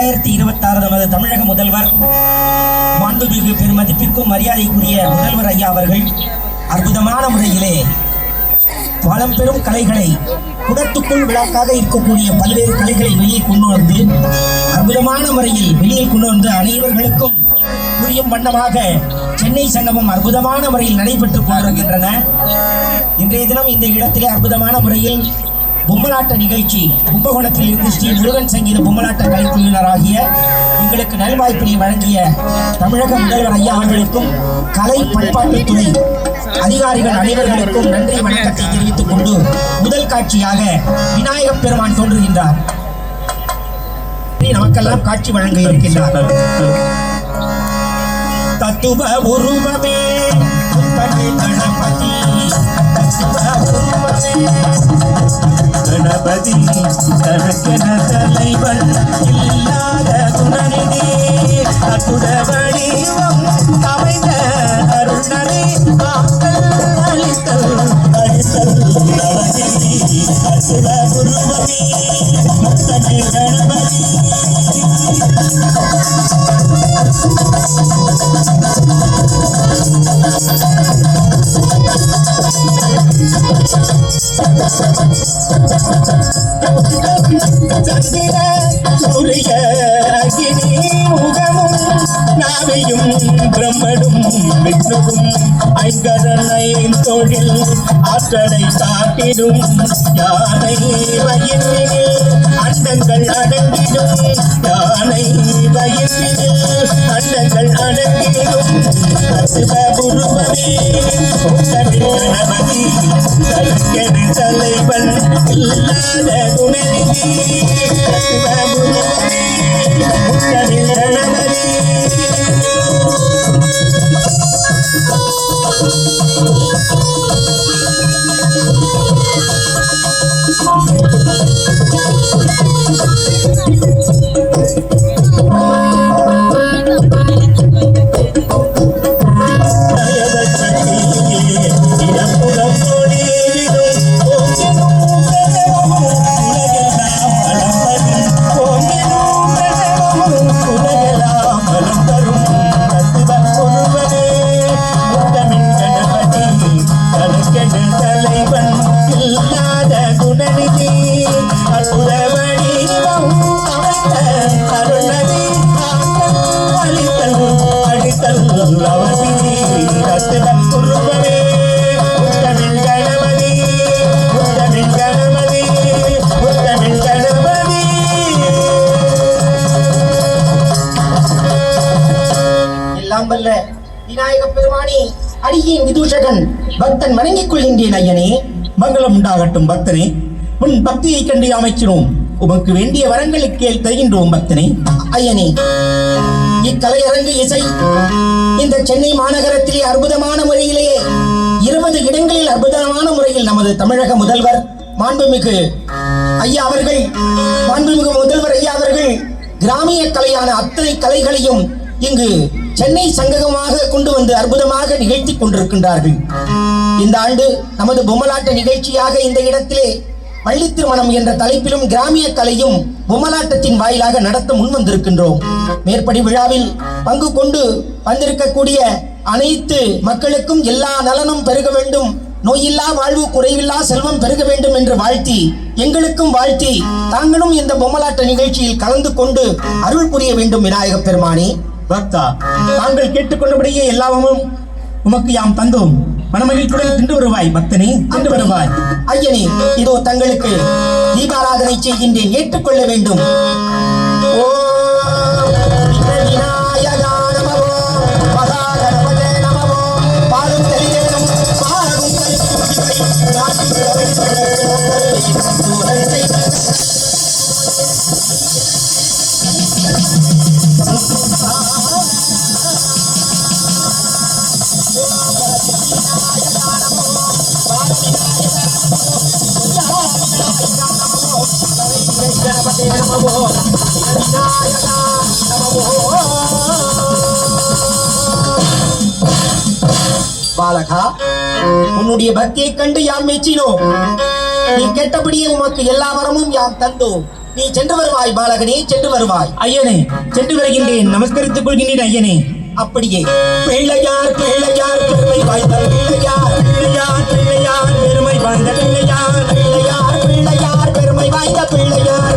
இரண்டாயிரத்தி இருபத்தி ஆறு நமது தமிழக முதல்வர் மாண்புமிகு பெருமதிப்பிற்கும் மரியாதைக்குரிய முதல்வர் ஐயா அவர்கள் அற்புதமான முறையிலே பழம்பெரும் கலைகளை குடத்துக்குள் விளக்காக இருக்கக்கூடிய பல்வேறு கலைகளை வெளியே கொண்டு வந்து அற்புதமான முறையில் வெளியே கொண்டு வந்து அனைவர்களுக்கும் புரியும் வண்ணமாக சென்னை சங்கமம் அற்புதமான முறையில் நடைபெற்றுக் கொண்டிருக்கின்றன. இன்றைய தினம் இந்த இடத்திலே அற்புதமான முறையில் பொம்மலாட்ட நிகழ்ச்சி. கும்பகோணத்தில் இருந்து ஸ்ரீ முருகன் சங்கீத பொம்மலாட்ட கைக்குழுவினராகிய எங்களுக்கு நல்வாய்ப்பினை வழங்கிய தமிழக முதல்வர் ஐயா அவர்களுக்கும் கலை பண்பாட்டுத்துறை அதிகாரிகள் அனைவர்களுக்கும் நன்றி வணக்கத்தை தெரிவித்துக் கொண்டு முதல் காட்சியாக விநாயகப் பெருமான் தோன்றுகின்றார். நமக்கெல்லாம் காட்சி வழங்க இருக்கின்றார். தத்துவ உருவமே பதி தனக்கென தலைவன் இல்லாத குணநிதி அற்புத வடிவம் அமைந்த அருணனை காத்தல் அளித்தல் அளித்தல் அற்புத குருவமே முத்தனை சந்திர சூரிய அகினி முகமும் நாவையும் பிரம்மடும் விஷ்ணுவும் ஐங்கரனை தொழில் ஆற்றலை காட்டிடும் யானை வயிற்றில் அண்டங்கள் அடங்கிடும் யானை வயிற்றில் அண்டங்கள் அடங்கிடும் குருவமே முத்தமிழ் கணபதி முத்தமிழ் கணபதி முத்தமிழ் கணபதி எல்லாம் வல்ல விநாயக பெருமானி அடியின் விதூஷகன். பக்தன் வணங்கிக் கொள்கின்றேன் ஐயனே. மங்களம் உண்டாகட்டும் பக்தனே. உன் பக்தியை கண்டு அமைச்சினோம். உமக்கு வேண்டிய வரங்களுக்கு தருகின்றோம் பக்தனே. ஐயனே. இக்கலையரங்கு இசை. இந்த சென்னை மாநகரத்திலே அற்புதமான முறையிலேயே இருபது இடங்களில் அற்புதமான முறையில் நமது தமிழக முதல்வர் மாண்புமிகு ஐயா அவர்கள் மாண்புமிகு முதல்வர் ஐயா அவர்கள் கிராமிய கலையான அத்தனை கலைகளையும் இங்கு சென்னை சங்ககமாக கொண்டு வந்து அற்புதமாக நிகழ்த்தி கொண்டிருக்கின்றார்கள். இந்த ஆண்டு நமது பொம்மலாட்ட நிகழ்ச்சியாக இந்த இடத்திலே பள்ளி திருமணம் என்ற தலைப்பிலும் கிராமிய கலையும் பொம்மலாட்டத்தின் வாயிலாக நடத்த முன் வந்திருக்கின்றோம் மேற்படி விழாவில் பங்கு கொண்டு வந்திருக்கக்கூடிய அனைத்து மக்களுக்கும் எல்லா நலனும் பெருக வேண்டும். நோயில்லா வாழ்வு குறைவில்லா செல்வம் பெருக வேண்டும் என்று வாழ்த்தி எங்களுக்கும் வாழ்த்தி தாங்களும் இந்த பொம்மலாட்ட நிகழ்ச்சியில் கலந்து கொண்டு அருள் புரிய வேண்டும் விநாயகப் பெருமானே. பக்தா. தாங்கள் கேட்டுக்கொண்டபடியே எல்லாமும் உமக்கு யாம் தந்தோம். மனமகிழ்ச்சியுடன் தின்று வருவாய் பக்தனே தின்று வருவாய். ஐயனே இதோ தங்களுக்கு தீபாராதனை செய்கின்றேன் ஏற்றுக்கொள்ள வேண்டும். ஓம் விநாயகா கணபதே நமோ, விநாயகா நமோ. பாலகா உன்னுடைய பக்தியை கண்டு யாம் மெச்சினோம் நீ கேட்டபடியே உமக்கு எல்லா வரமும் யாம் தந்தோம் நீ சென்று வருவாய் பாலகனே சென்று வருவாய். ஐயனே சென்று வருகின்றேன். நமஸ்கரித்துக் கொள்கின்றேன் ஐயனே. அப்படியே. பிள்ளையார் பிள்ளையார் பெருமை வாய்ந்த பிள்ளையார் பிள்ளையார் பிள்ளையார் பெருமை வாய்ந்த பிள்ளையார். பிள்ளையார் பிள்ளையார் பெருமை வாய்ந்த பிள்ளையார்.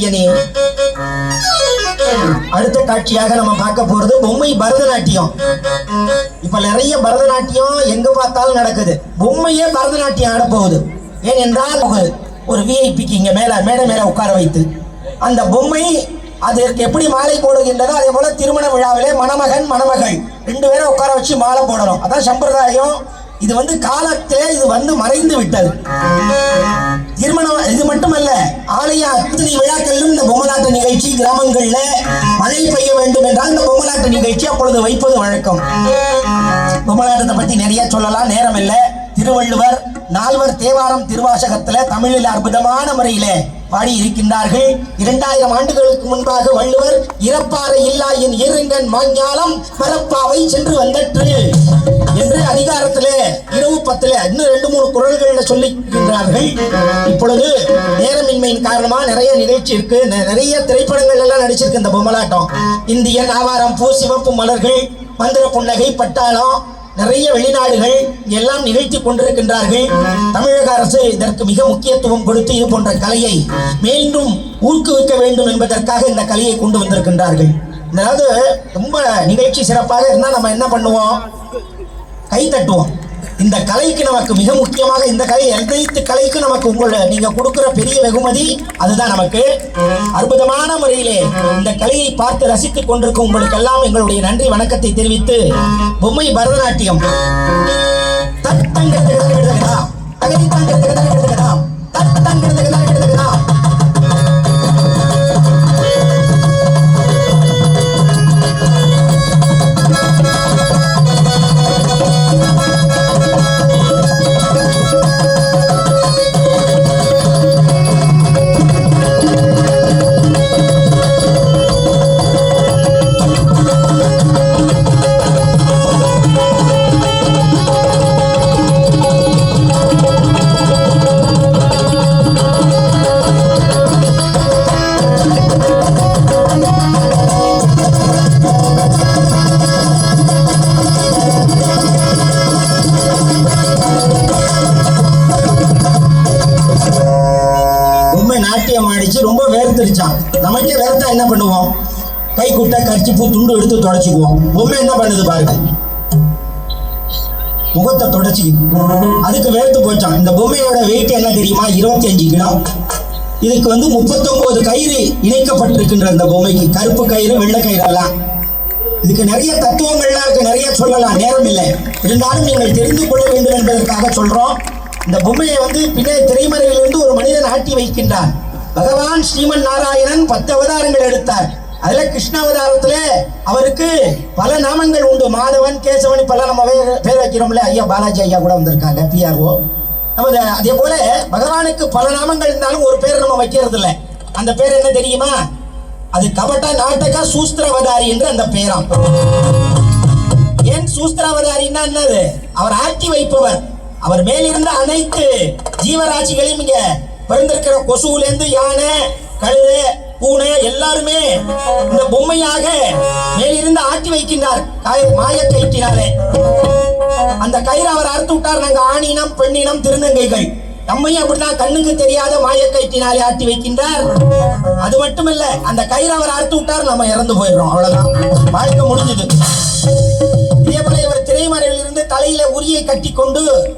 பையனே அடுத்த காட்சியாக நம்ம பார்க்க போறது பொம்மை பரதநாட்டியம். இப்ப நிறைய பரதநாட்டியம் எங்க பார்த்தாலும் நடக்குது. பொம்மையே பரதநாட்டியம் ஆட போகுது. ஏனென்றால் ஒரு விஐபிக்கு இங்க மேல மேடை மேல உட்கார வைத்து. அந்த பொம்மை அதற்கு எப்படி மாலை போடுகின்றதோ அதே போல திருமண விழாவிலே மணமகன் மணமகள் ரெண்டு பேரும் உட்கார வச்சு மாலை போடணும். அதான் சம்பிரதாயம். இது வந்து காலத்திலே இது வந்து மறைந்து விட்டது. திருமணம் இது மட்டுமல்ல ஆலய அத்தனை விழாக்களிலும் இந்த பொம்மலாட்ட நிகழ்ச்சி கிராமங்கள்ல மழை பெய்ய வேண்டும் என்றால் இந்த பொம்மலாட்ட நிகழ்ச்சி அப்பொழுது வைப்பது வழக்கம். பொம்மலாட்டத்தை பத்தி நிறைய சொல்லலாம் நேரம் இல்லை. திருவள்ளுவர் நால்வர் தேவாரம் திருவாசகத்துல தமிழில் அற்புதமான முறையிலே பாடி இருக்கின்றார்கள் இரண்டாயிரம் ஆண்டுகளுக்கு முன்பாக வள்ளுவர் இறப்பாறை இல்லாயின் இருங்கன் மாஞ்ஞாலம் பரப்பாவை சென்று வந்தற்று. என்று அதிகாரத்திலே இரவு பத்துல இன்னும் ரெண்டு மூணு குரல்களில் சொல்லிக்கின்றார்கள். இப்பொழுது நேரமின்மையின் காரணமா நிறைய நிகழ்ச்சி இருக்கு. நெ- நிறைய திரைப்படங்கள் எல்லாம் நடிச்சிருக்கு இந்த பொம்மலாட்டம். இந்தியன் ஆவாரம் பூ சிவப்பு மலர்கள் மந்திர புன்னகை பட்டாளம் நிறைய வெளிநாடுகள் எல்லாம் நிகழ்த்தி கொண்டிருக்கின்றார்கள். தமிழக அரசு இதற்கு மிக முக்கியத்துவம் கொடுத்து இது போன்ற கலையை மீண்டும் ஊக்குவிக்க வேண்டும் என்பதற்காக இந்த கலையை கொண்டு வந்திருக்கின்றார்கள். அதாவது ரொம்ப நிகழ்ச்சி சிறப்பாக இருந்தால் நம்ம என்ன பண்ணுவோம்? கை தட்டுவோம். இந்த கலைக்கு நமக்கு மிக முக்கியமாக இந்த கலை அனைத்து கலைக்கு நமக்கு உங்களோட நீங்க கொடுக்குற பெரிய வெகுமதி அதுதான் நமக்கு. அற்புதமான முறையிலே இந்த கலையை பார்த்து ரசித்துக் கொண்டிருக்கும் உங்களுக்கு எல்லாம் எங்களுடைய நன்றி வணக்கத்தை தெரிவித்து பொம்மை பரதநாட்டியம். தத்தங்கிறது கிடக்குதா தகதி தங்கிறது கிடக்குதா தத்தங்கிறது கிடக்குதா நமக்கே வேர்த்தா என்ன பண்ணுவோம்? கை குட்டை கர்ச்சிப்பு துண்டு எடுத்து தொடச்சிக்குவோம். பொம்மை என்ன பண்ணுது பாருங்க. முகத்தை தொடச்சி. அதுக்கு வேர்த்து போச்சான் இந்த பொம்மையோட வெயிட் என்ன தெரியுமா? இருபத்தி அஞ்சு கிலோ இதுக்கு வந்து முப்பத்தொன்பது கயிறு இணைக்கப்பட்டிருக்கின்ற இந்த பொம்மைக்கு. கருப்பு கயிறு வெள்ளை கயிறு எல்லாம் இதுக்கு நிறைய தத்துவங்கள்லாம் இருக்கு. நிறைய சொல்லலாம். நேரம் இல்லை. இருந்தாலும் நீங்கள் தெரிந்து கொள்ள வேண்டும் என்பதற்காக சொல்றோம். இந்த பொம்மையை வந்து பின்னாடி திரைமறையிலிருந்து ஒரு மனிதன் ஆட்டி வைக்கின்றான். பகவான் ஸ்ரீமன் நாராயணன் பத்து அவதாரங்கள் எடுத்தார். அதுல கிருஷ்ணாவதாரத்துல அவருக்கு பல நாமங்கள் உண்டு. மாதவன் கேசவன் இப்பெல்லாம் நம்ம பேர் வைக்கிறோம்ல. ஐயா பாலாஜி ஐயா கூட வந்திருக்காங்க பிஆர்ஓ நமது அதே போல பகவானுக்கு பல நாமங்கள் இருந்தாலும் ஒரு பேர் நம்ம வைக்கிறது இல்லை அந்த பேர் என்ன தெரியுமா? அது கபட்ட நாட்டகா சூஸ்திரவதாரி என்று அந்த பேராம். ஏன் சூஸ்திராவதாரின்னா என்னது? அவர் ஆட்டி வைப்பவர். அவர் மேலிருந்த அனைத்து ஜீவராசிகளையும் இங்க பிறந்திருக்கிற கொசுவுல இருந்து யானை கழுதை பூனை எல்லாருமே இந்த பொம்மையாக மேலிருந்து ஆட்டி வைக்கின்றார். காய- மாயக் கயிற்றினாலே அந்த கயிறு அவர் அறுத்து விட்டார். நாங்க ஆணினம் பெண்ணினம் திருநங்கைகள். நம்மையும் அப்படிதான் கண்ணுக்கு தெரியாத மாயக்கயிற்றினாலே ஆட்டி வைக்கின்றார். அது மட்டுமல்ல அந்த கயிறு அவர் அறுத்து விட்டார். நம்ம இறந்து போயிடுறோம். அவ்வளவுதான். வாழ்க்கை முடிஞ்சது. இதே போல இவர் திரைமறையில் இருந்து தலையில உரியை கட்டி கொண்டு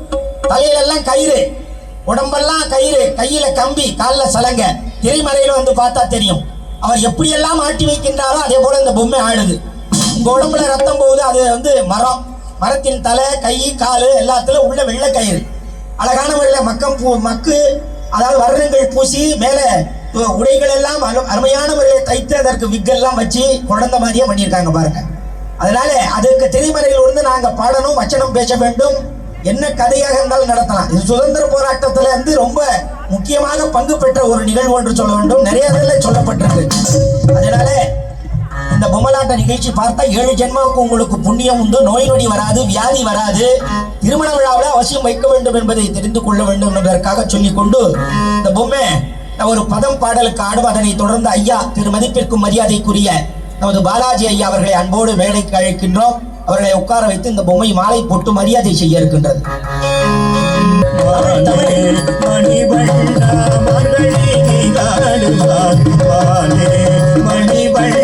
தலையில எல்லாம் கயிறு. உடம்பெல்லாம் கயிறு கையில கம்பி காலில் சலங்க. எரிமறையில வந்து பார்த்தா தெரியும். அவர் எப்படியெல்லாம் ஆட்டி வைக்கின்றாரோ அதே போல இந்த பொம்மை ஆடுது. உங்க உடம்புல ரத்தம் போகுது அது வந்து மரம். மரத்தின் தலை கை காலு எல்லாத்துலயும் உள்ள வெள்ளை கயிறு. அழகான வெள்ளை மக்கம் பூ மக்கு அதாவது வர்ணங்கள் பூசி மேலே உடைகள் எல்லாம் அருமையான முறையில் தைத்து அதற்கு விக்கெல்லாம் வச்சு குழந்த மாதிரியே பண்ணியிருக்காங்க பாருங்க. அதனால அதுக்கு திரைமறையில் இருந்து நாங்கள் பாடணும் வச்சனம் பேச வேண்டும். என்ன கதையாக இருந்தாலும் நடத்தலாம். இது சுதந்திர போராட்டத்துல இருந்து ரொம்ப முக்கியமாக பங்கு பெற்ற ஒரு நிகழ்வு என்று சொல்ல வேண்டும். நிறைய இதில் சொல்லப்பட்டிருக்கு. அதனால இந்த பொம்மலாட்ட நிகழ்ச்சி பார்த்தா ஏழு ஜென்மாவுக்கு உங்களுக்கு புண்ணியம் உண்டு. நோய் நொடி வராது வியாதி வராது. திருமண விழாவில் அவசியம் வைக்க வேண்டும் என்பதை தெரிந்து கொள்ள வேண்டும் என்பதற்காக சொல்லிக்கொண்டு இந்த பொம்மை ஒரு பதம் பாடலுக்கு ஆடும் அதனை தொடர்ந்து ஐயா திரு மதிப்பிற்கும் மரியாதைக்குரிய நமது பாலாஜி ஐயா அவர்களை அன்போடு வேலைக்கு அழைக்கின்றோம். அவர்களை உட்கார வைத்து இந்த பொம்மை மாலை போட்டு மரியாதை செய்ய இருக்கின்றது. மணி மணி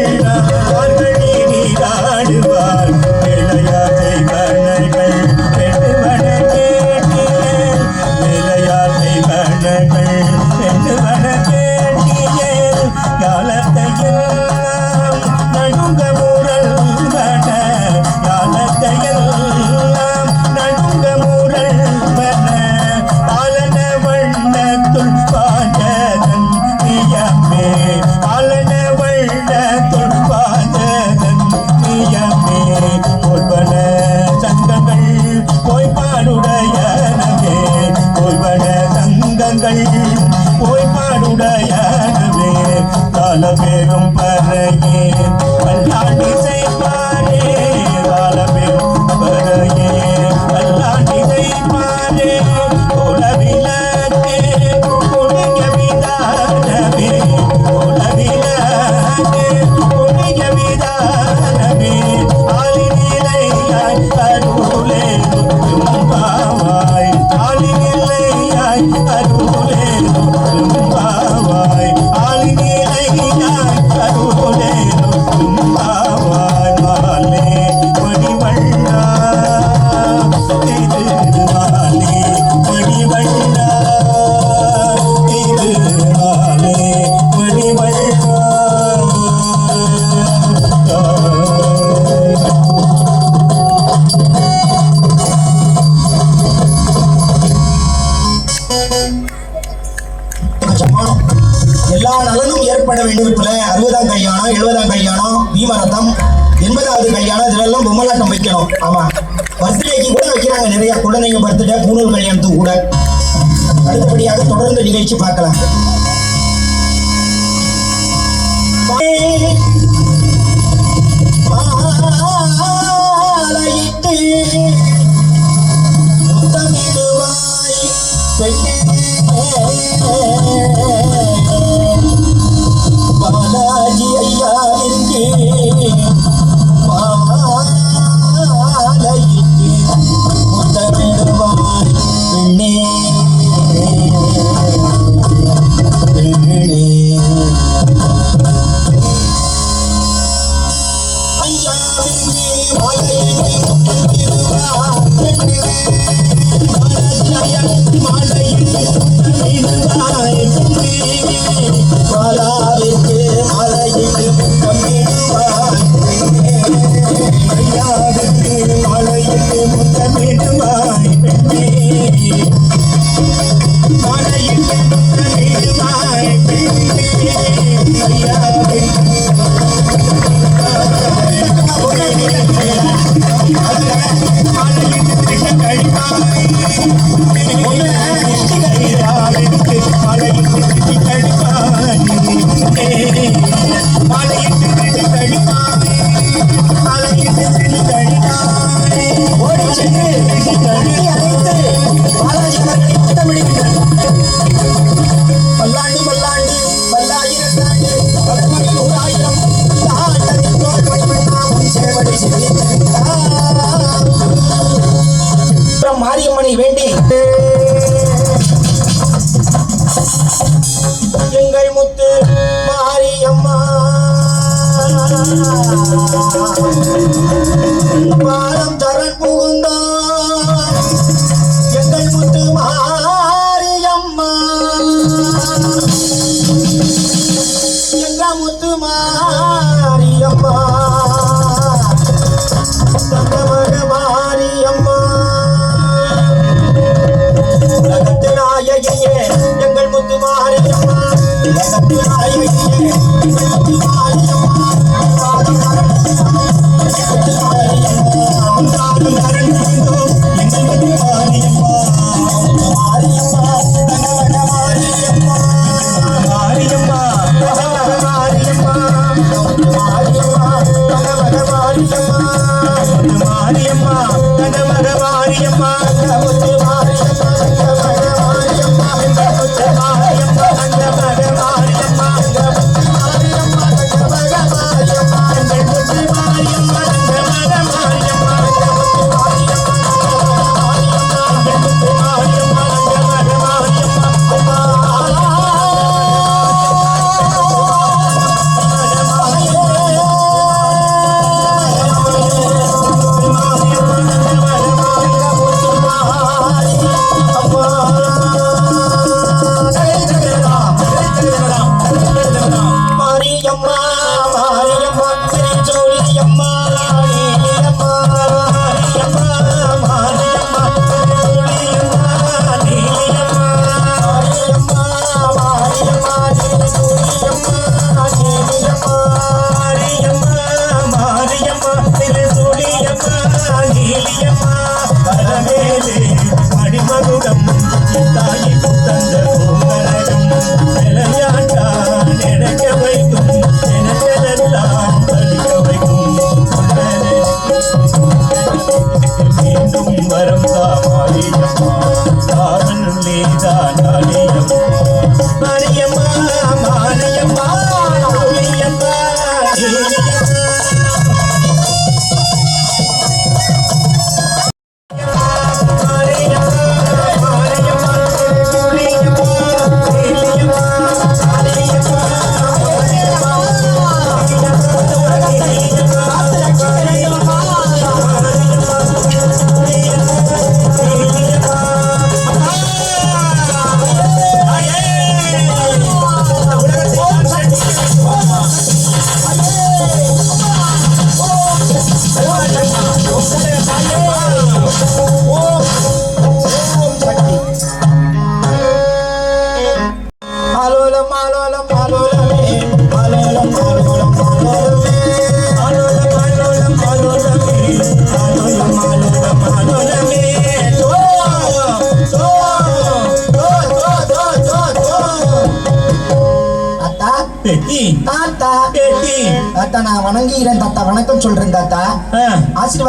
Oh, you.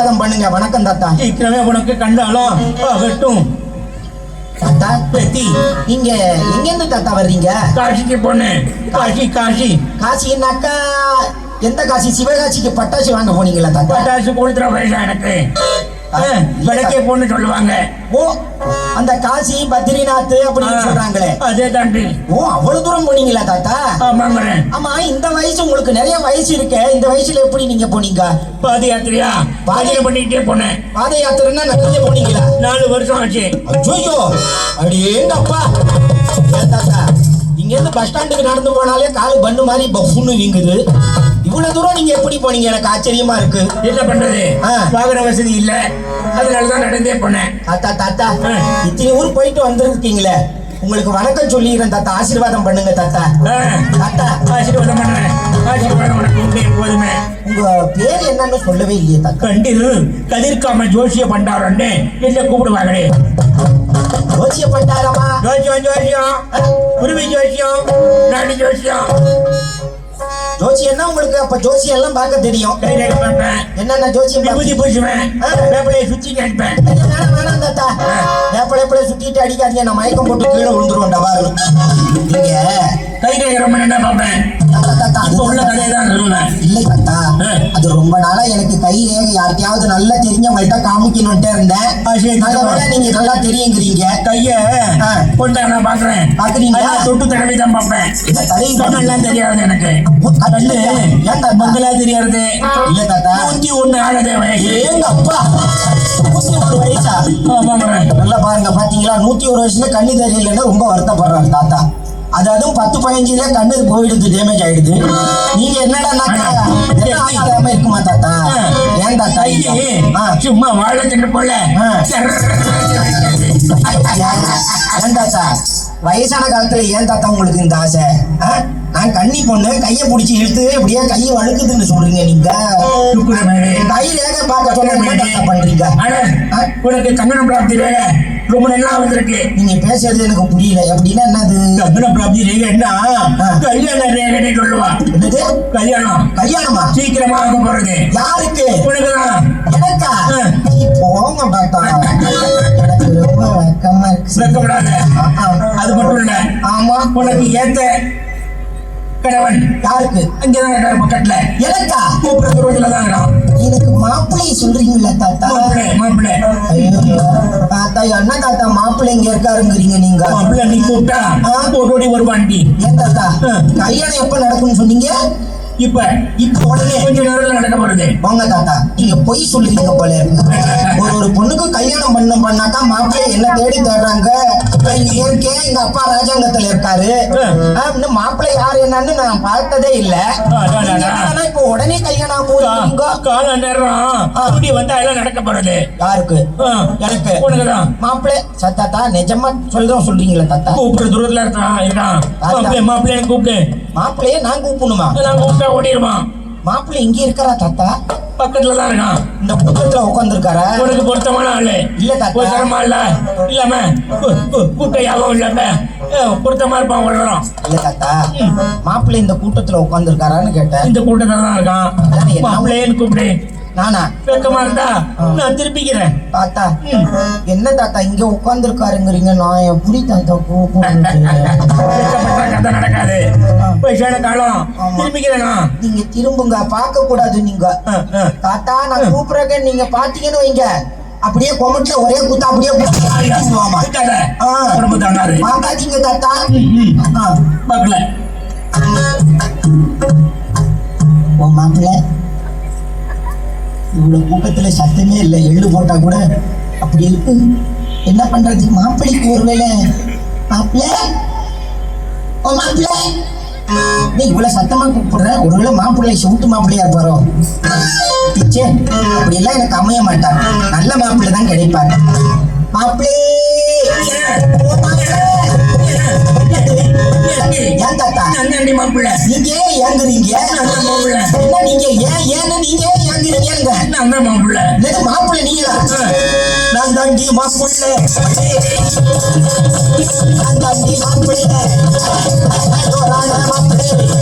ஆசீர்வாதம் பண்ணுங்க. வணக்கம் தாத்தா. சீக்கிரமே உனக்கு கண்டாலும் ஆகட்டும். தாத்தா பேத்தி நீங்க எங்க இருந்து தாத்தா வர்றீங்க? காசிக்கு போனேன். காசி காசி. காசின்னாக்கா எந்த காசி? சிவகாசிக்கு பட்டாசு வாங்க போனீங்களா தாத்தா? பட்டாசு கொளுத்துற வயசா எனக்கு. ஆ, வடக்கே பொண்ணு சொல்லுவாங்க. ஓ அந்த காசி பத்ரிநாத் அப்படின்னு சொல்றாங்களே. அதே தாண்டி. ஓ அவ்வளவு தூரம் போனீங்களா தாத்தா? ஆமா இந்த வயசு உங்களுக்கு நிறைய வயசு இருக்கு. இந்த வயசுல எப்படி நீங்க போனீங்க? பாத யாத்திரையா? பாதையில பண்ணிக்கிட்டே போனேன். பாத யாத்திரைன்னா நிறைய போனீங்களா? நாலு வருஷம் ஆச்சு. ஐயோ அடேங்கப்பா. ஏன் தாத்தா இங்க இருந்து பஸ் ஸ்டாண்டுக்கு நடந்து போனாலே கால் பண்ணு மாதிரி பஃப்னு வீங்குது. இவ்வளவு தூரம் நீங்க எப்படி போனீங்க? எனக்கு ஆச்சரியமா இருக்கு. என்ன பண்றது. வாகன வசதி இல்ல. அதனாலதான் நடந்தே போனேன். தாத்தா தாத்தா. இத்தனை ஊர் போயிட்டு வந்திருக்கீங்களே. உங்களுக்கு வணக்கம் சொல்லிடுறேன் தாத்தா. ஆசீர்வாதம் பண்ணுங்க தாத்தா. தாத்தா. ஆசீர்வாதம் பண்றேன் ஆசீர்வாதம் எப்போதுமே உங்க பேர் என்னன்னு சொல்லவே இல்லையே தாத்தா. கண்டில் கதிர்காம ஜோசிய பண்டாரன்னு என்ன கூப்பிடுவாங்களே. ஜோசிய பண்டாரமா? ஜோசியம் ஜோசியம். உரிமை ஜோசியம் நாடி ஜோசியம். ஜோசியம்னா உங்களுக்கு அப்ப ஜோசியம் எல்லாம் பார்க்க தெரியும். என்னென்ன ஜோசியம் விபூதி? பூசுவேன் வேப்பிலையை சுத்தி கேட்பேன் வேணாம் வேணாம் தாத்தா வேப்பலை எப்பல சுத்திட்டு அடிக்காதீங்க. நான் மயக்கம் போட்டு கீழே விழுந்துருவேன் பாரு நீங்க கைரேகை ரொம்ப என்ன பார்ப்பேன். தாத்தா உள்ள கதையை தான் சொல்லுவேன் இல்லை தாத்தா. அது ரொம்ப நாளா எனக்கு கை ரேகை யார்கிட்டயாவது நல்லா தெரிஞ்சவங்கள்ட்ட காமிக்கணும்ட்டே இருந்தேன். ஆ, சரி. அதை விட நீங்க நல்லா தெரியுங்கிறீங்க. கைய. கொண்டா நான் பாக்குறேன் பாக்குறீங்களா? அதான் தொட்டு தடவை தான் பார்ப்பேன். இந்த தடவி சொன்னெல்லாம் தெரியாது எனக்கு. கண்ணு ஏன் தாத்தா? மங்களா தெரியாது. இல்ல தாத்தா. நூத்தி ஒண்ணு ஆனதே வயசு ஏங்க அப்பா? ஒரு வயசா? நல்லா பாருங்க பாத்தீங்களா? நூத்தி ஒரு வயசுல கண்ணு தெரியலன்னு ரொம்ப வருத்தப்படுறாரு தாத்தா. அது அதுவும் பத்து பதினஞ்சுல கண்ணு போயிடுது டேமேஜ் ஆயிடுது. நீங்க என்னடா இருக்குமா தாத்தா? ஏன் தாத்தா. சும்மா வாழை தின்னு போல. ஏன் தாத்தா? வயசான காலத்துல ஏன் தாத்தா உங்களுக்கு இந்த ஆசை? நான் கண்ணி பொண்ணு கைய புடிச்சு இழுத்து இப்படியே கையை வழுக்குதுன்னு சொல்றீங்க நீங்க. சுக்குரமேடு. கை ரேக பார்க்க சொன்னா பண்றீங்க? உனக்கு கங்கண பிராப்தி ரேகை ரொம்ப நல்லா வந்திருக்கு. நீங்க பேசுறது எனக்கு புரியல. அப்படின்னா என்னது? கங்கண பிராப்தி ரேகைன்னா கல்யாண ரேகைன்னு சொல்லுவா? என்னது? கல்யாணம். கல்யாணமா? சீக்கிரமா ஆக போறது யாருக்கு? உனக்குதான் எனக்கா? போங்க தாத்தா எனக்கு ரொம்ப வெக்கமா இருக்கு. வெக்கப்படாத. அது மட்டும் இல்ல. ஆமா. உனக்கு ஏத்த கணவன். யாருக்கு? அங்கதான் பக்கத்துல. எனக்கா? கூப்பிட தூரத்துல தான் எனக்கு மாப்பிள்ளை சொல்றீங்களா தாத்தா? மாப்பிள்ளை தாத்தா என்ன தாத்தா மாப்பிள்ளை இங்க இருக்காருங்கிறீங்க நீங்க? மாப்பிள்ளை நீ கூப்பிட்டா ஓடோடி வருவான்டி ஏன் தாத்தா. கல்யாணம் எப்ப நடக்கும்னு சொன்னீங்க? இப்ப இப்ப உடனே கொஞ்ச நேரத்துல நடக்க போறது. போங்க தாத்தா. நீங்க பொய் சொல்லுறீங்க போல. ஒரு ஒரு பொண்ணுக்கு கல்யாணம் பண்ண பண்ணாக்கா மாப்பிள்ளை என்ன தேடி தேடுறாங்க? இருக்கே எங்க அப்பா ராஜாங்கத்துல இருக்காரு. மாப்பிள்ளை யாரு என்னன்னு நான் பார்த்ததே இல்ல. உடனே கல்யாணம் போறீங்க கால நேரம். அப்படி வந்தா எல்லாம் நடக்க போறது. யாருக்கு? எனக்கு. உனக்குதான் மாப்பிள்ளை. ச- தாத்தா நிஜமா சொல்றோம் சொல்றீங்களா தாத்தா? கூப்பிடுற தூரத்துல இருக்கான் இருக்கான் மாப்பிள்ளை மாப்பிள்ளைன்னு கூப்பிடு. மாப்பிள்ளைய நான் கூப்பிடணுமா? நான் கூப்பிட்டா ஓடிடுவான். மாப்பிள்ளை இங்க இருக்காரா தாத்தா? பக்கத்துல தான் இருக்கான். இந்த கூட்டத்துல உட்காந்துருக்காரா உனக்கு பொருத்தமான ஆளு. இல்ல தாத்தா. தரமா இல்ல? இல்லாம கு- கு- கூட்ட யாபம் இல்லாம பொருத்தமா இருப்பான் தரம் இல்ல தாத்தா. மாப்பிள்ளை இந்த கூட்டத்துல உட்காந்துருக்காரான்னு கேட்டேன். இந்த கூட்டத்துல தான் இருக்கான். மாப்பிள்ளைன்னு கூப்பிடு. நானா? வெக்கமா இருந்தா நான் திருப்பிக்கிறேன். தாத்தா என்ன தாத்தா இங்க உட்காந்துருக்காருங்கிறீங்க நான் எப்படி தாத்தா கதை நடக்காது. வயசான காலம். நீங்க திரும்புங்க பார்க்க கூடாது நீங்க. தாத்தா நான் கூப்பிடுறேன் நீங்க பாத்தீங்கன்னு வைங்க. அப்படியே கொமட்டில் ஒரே குத்தா அப்படியே பார்க்காதீங்க தாத்தா. பார்க்கல உன் மாப்பிள்ள. இவ்வளவு கூட்டத்தில் சத்தமே இல்லை. எள்ளு போட்டா கூட அப்படி இருக்கு. என்ன பண்ணுறது மாப்பிள்ளைக்கு ஒருவேளை மாப்பிள்ள? ஓ மாப்பிள்ள. நீ இவ்வளவு சத்தமா கூப்பிடுற? ஒருவேளை மாப்பிள்ளை சவுட்டு மாப்பிள்ளையா இருப்பாரோ? பிச்சே. அப்படி எல்லாம் எனக்கு அமைய மாட்டான் நல்ல மாப்பிள்ளை தான் கிடைப்பாங்க மாப்பிள்ளை! மாப்பிள்ளை ஏன் தாத்தா மாப்பிள்ளை நீங்க ஏன் ஏங்குறீங்க நல்ல மாப்பிள்ளை என்ன நீங்க ஏன் ஏன்னு நீங்க ஏன் ஏங்குறீங்க நல்ல மாப்பிள்ளை என்னது மாப்பிள்ளை நீங்களா நான் தாண்டி மாப்பிள்ளை நான் தாண்டி மாப்பிள்ளை மாப்பிள்ளை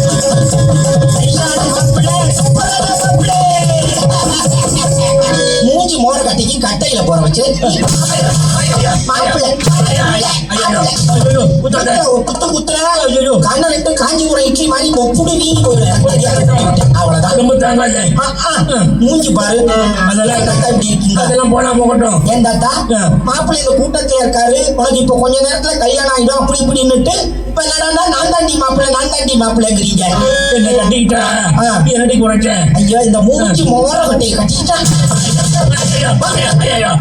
மூஞ்சி மோர கட்டிக்கு கட்டையில போற வச்சு குத்து. குத்துற. கண்ணை விட்டு காஞ்சிபுரம் இட்லி மாதிரி ஒப்புடு போயிடுவேன் அவ்வளவுதான். மூஞ்சி பாரு. அதெல்லாம் தாத்தா இப்படி இருக்கீங்க. அதெல்லாம் போனா போகட்டும். ஏன் தாத்தா. மாப்பிள்ளை இந்த கூட்டத்துல இருக்காரு. உனக்கு இப்ப கொஞ்ச நேரத்துல கல்யாணம் ஆயிடும். அப்படி இப்படின்னுட்டு இப்ப என்னடா நான் தாண்டி மாப்பிள்ளை நான் தாண்டி மாப்பிள்ளைங்கிறீங்க. என்ன கட்டிக்கிட்டா. என்னடி குறைச்சேன் ஐயோ இந்த மூஞ்சி மோர கட்டையை கட்டிட்டா ஐயோ,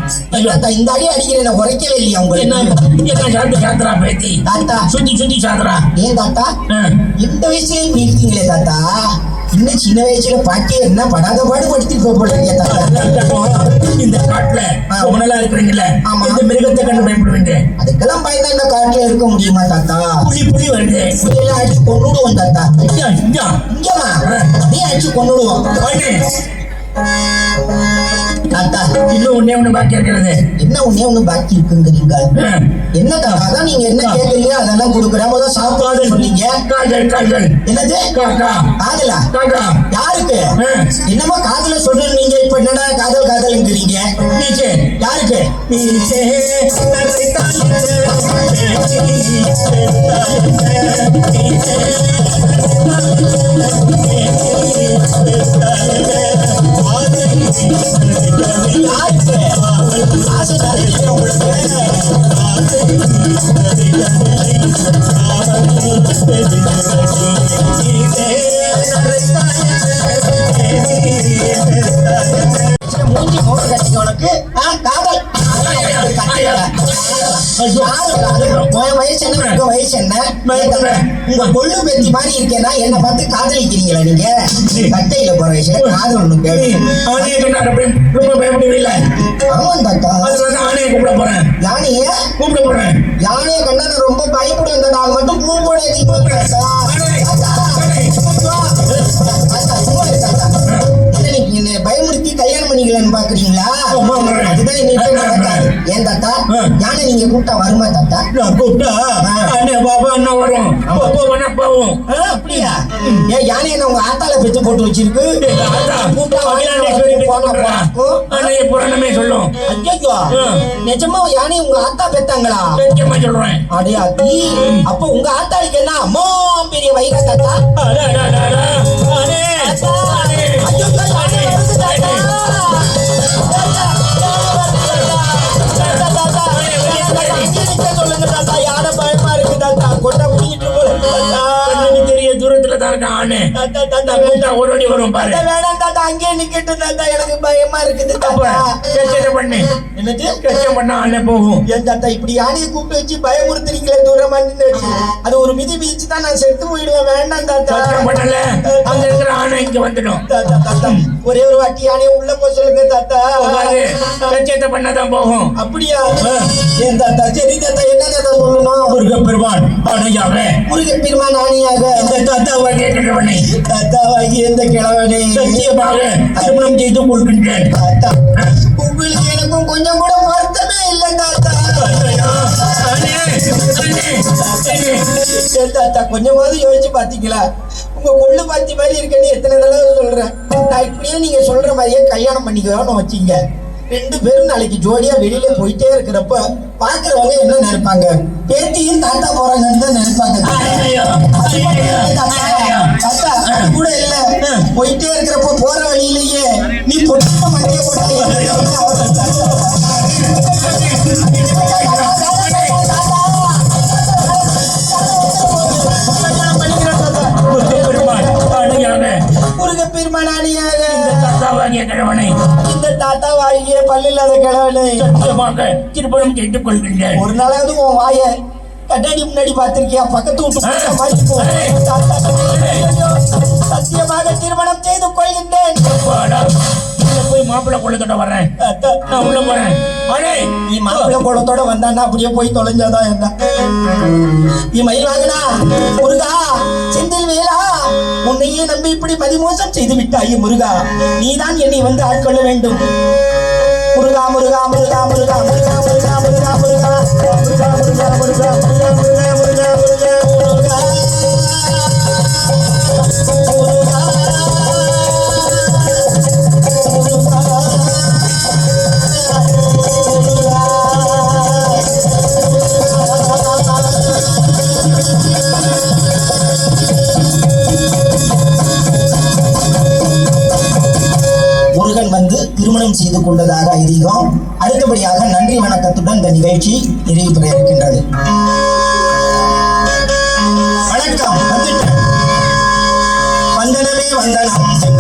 இந்த அடி அடிக்கிறேன் நான் உரைக்கவே இல்லையா என்ன உங்களுக்கு என்ன சாத்து சாத்துறா பேத்தி தாத்தா சுத்தி சுத்தி சாத்துறா ஏன் தாத்தா ஆ. இந்த வயசுல இருக்கீங்களே தாத்தா இன்னும் சின்ன வயசுல பாட்டி என்ன படாத பாடு படுத்திட்டு போடுறீங்க இந்த காட்டுல ஆ. ரொம்ப நாளா இருக்கிறீங்கல்ல ஆமா. இந்த மிருகத்தை கண்டு பயப்படுவீங்க அதுக்கெல்லாம் பயந்தா இந்த காட்டுல இருக்க முடியுமா தாத்தா புலி புலி வருது புரியல அடிச்சு கொண்டுடுவோம் தாத்தா இங்க, இங்க. இங்கமா நீ அடிச்சு கொண்டுடுவோம் தாத்தா இன்னும் ஒண்ணே ஒண்ணு பாக்கி இருக்கிறது. என்ன ஒண்ணு பாக்கி இருக்குங்கிறீங்க அதான் நீங்க என்ன கேக்குறீங்க? அதெல்லாம் கொடுக்குறேன் முதல்ல சாப்பாடு சொன்னீங்க. காதல் காதல் என்னது? காக்கா காதலா? காக்கா யாருக்கு. என்னமோ காதல சொல்றேன் நீங்க இப்ப என்னடா காதல் காதல்ங்கிறீங்க? நீச்சே. யாருக்கு? நீச்சே. யாருக்கு மூஞ்சி மோர கட்டிக்க உனக்கு. காதல். உன் வயசு என்ன உங்க வயசு என்ன உங்க கொள்ளு பெத்தி மாதிரி இருக்கேன்னா என்ன பார்த்து காதலிக்கிறீங்களா நீங்க கட்டையில போற வயசுல காதல் ஒண்ணு கேளு அவனே கண்டாட ஆமாம் தாத்தா அதனால ஆணையை கூப்பிட போறேன் யானைய கூப்பிட போறேன் யானைய கண்டா நான் ரொம்ப பயப்படுவேன் தாத்தா அது மட்டும் பூ பாக்குறீங்களா ஆமா, ஆமா. அதுதான் இன்னைக்கு நடக்காது ஏன் தாத்தா. யானை நீங்க கூப்பிட்டா வருமா தாத்தா? கூப்பிட்டா அண்ணே பாபா அண்ணா வரும். போவனா போவோம். ஆ, அப்படியா? ஏன் யானை என்ன உங்க ஆத்தால பெத்து போட்டு வச்சிருக்கு. புராணமே சொல்லும். ஐயையோ. ஆ. நிஜமா யானை உங்க ஆத்தா பெத்தாங்களா? சொல்றேன். அடையா தீ அப்ப உங்க ஆத்தாளுக்கு என்ன அம்மா பெரிய வயிறா தாத்தா? அடா. ஐயோ, தாத்தா, தாத்தா, ஒரு அடி வரும் பாரு. தாத்தா, வேணாம் தாத்தா அங்கே நிக்கட்டும் தாத்தா. எனக்கு பயமா இருக்குது தாத்தா. கச்சேரி பண்ணு. என்னது? கச்சேரி பண்ணா ஆணே போகும். ஏன் தாத்தா இப்படி யானையை கூப்பிட்டு வச்சு பயமுறுத்துறீங்களே தூரமா வச்சு அது ஒரு மிதி மிதிச்சு தான் நான் செத்து போயிடுவேன். வேண்டாம் தாத்தா. பண்ணல அங்க இருக்கிற ஆணை இங்க வந்துடும். தாத்தா தாத்தா. ஒரே ஒரு வாட்டி யானையை உள்ள போக சொல்லுங்க தாத்தா. கச்சேத்தை பண்ணாதான் போகும். அப்படியா? ஏன் தாத்தா சரி தாத்தா என்ன தாத்தா சொல்லணும்? முருக பெருமான் ஆணையாக முருகன் பெருமான் ஆணியாக. இந்த தாத்தாவை கேட்கிறவனை தாத்தாவாகி எந்த கிழவனே. சத்தியமாக திருமணம் செய்து கொள்கின்றேன். தாத்தா உங்களுக்கு எனக்கும் கொஞ்சம் கூட வருத்தமே இல்லை தாத்தா. தாத்தா கொஞ்சமாவது யோசிச்சு பாத்தீங்களா உங்க கொள்ளு பாத்தி மாதிரி இருக்கேன்னு எத்தனை தடவை சொல்றேன். நான் இப்படியே நீங்க சொல்ற மாதிரியே கல்யாணம் பண்ணிக்கலாம்னு வச்சீங்க. ரெண்டு பேரும் நாளைக்கு ஜோடியா வெளியில போயிட்டே இருக்கிறப்ப பாக்குறவங்க என்ன நினைப்பாங்க? பேத்தியும் தாத்தா போறாங்கன்னு தான் நினைப்பாங்க. தாத்தா, கூட இல்ல. போயிட்டே இருக்கிறப்ப போற வழியிலேயே நீ பொட்ட முருக ஆணையாக முருக பெருமானியாக இந்த தாத்தாவாகிய கிழவனை இந்த தாத்தா வாங்கிய பல்லில்லாத கிழவனே சத்தியமாக திருமணம் செய்து கொள்கின்றேன் ஒரு நாளாவது உன் வாய கண்ணாடி முன்னாடி பார்த்திருக்கியா? பக்கத்து வீட்டு சத்தியமாக திருமணம் செய்து கொள்கின்றேன். போய் மாப்பிள்ளை கொள்ளத்தோட வர்றேன். நான் உள்ள போறேன். அடே நீ மாப்பிள்ளை குளத்தோட வந்தான்னா அப்படியே போய் தொலைஞ்சாதான் என்ன? நீ மயில் வாங்கினா முருகா செந்தில் வேலா. உன்னையே நம்பி இப்படி பதிமோசம் செய்து விட்டாய் முருகா நீதான் என்னை வந்து ஆட்கொள்ள வேண்டும் முருகா முருகா முருகா முருகா முருகா முருகா முருகா முருகா முருகா முருகா முருகா முருகா முருகா முருகா முருகா முருகா அமைத்துக் கொண்டதாக ஐதீகம். அடுத்தபடியாக நன்றி வணக்கத்துடன் இந்த நிகழ்ச்சி நிறைவு பெற இருக்கின்றது. வணக்கம் வந்தனமே வந்தனம்.